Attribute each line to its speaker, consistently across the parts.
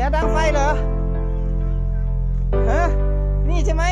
Speaker 1: เดี๋ยวดังไฟเหรอฮะนี่ใช่ไหม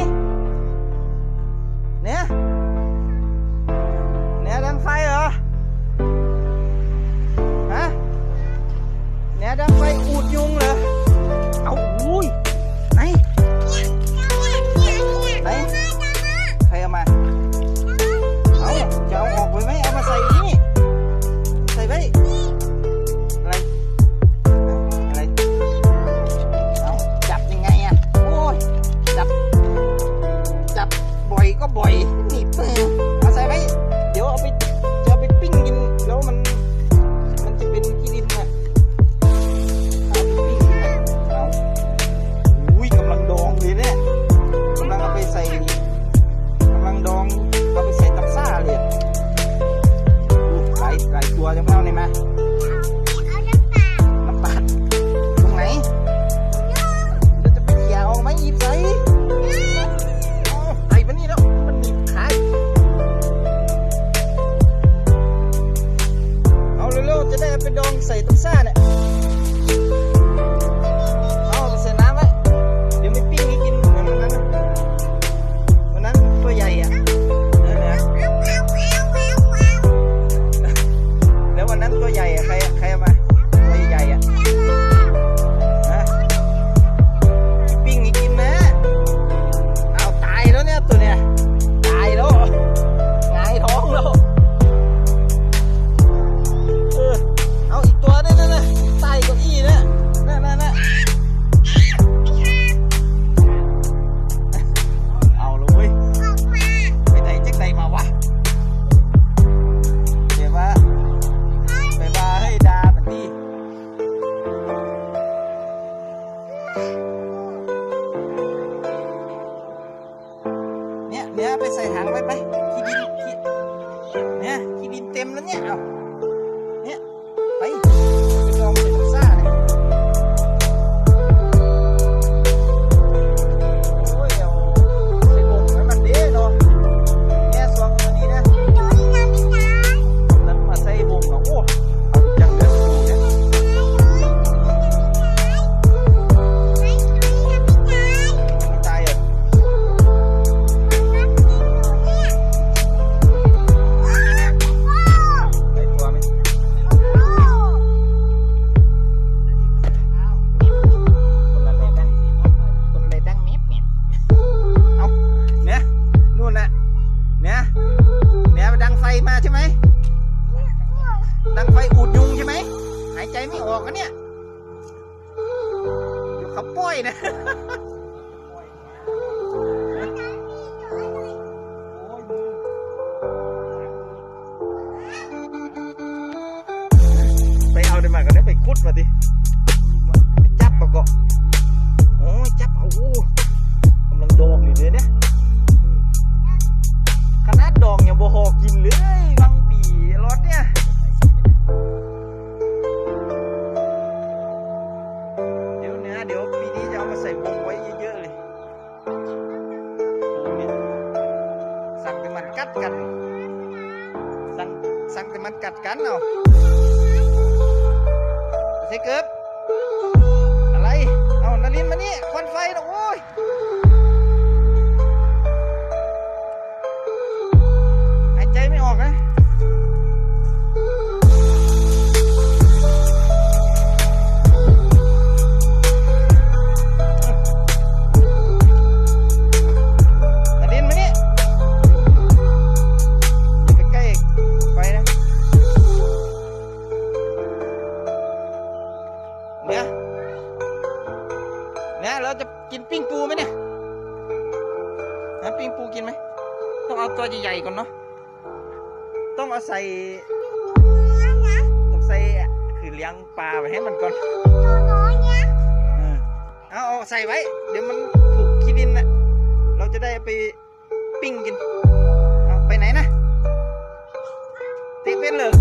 Speaker 1: ไปใส่ถังไว้ไปขี้ดินขี้เนี่ยขี้ดินเต็มแล้วเนี่ยเอา ออกนเนี่ย อยู่ขับป้อยนะไปเอาเด้มากันได้ไปคุดมาดิ กัด สั่งสั่งแต่มันกัดกันเนาะใช่เกือบอะไร เอานารินมานี่ควันไฟนะโอ้ย เนี่ยเราจะกินปิ้งปูไหมเนี่ยฮะปิ้งปูกินไหมต้องเอาตัวใหญ่ๆก่อนเนาะต้องเอาใส่ต้องใส่คือเลี้ยงปลาไว้ให้มันก่อนเอาเอาใส่ไว้ เดี๋ยวมันถูกขี้ดินนะเราจะได้ไปปิ้งกิน ไปไหนนะเต็กเป็นเลย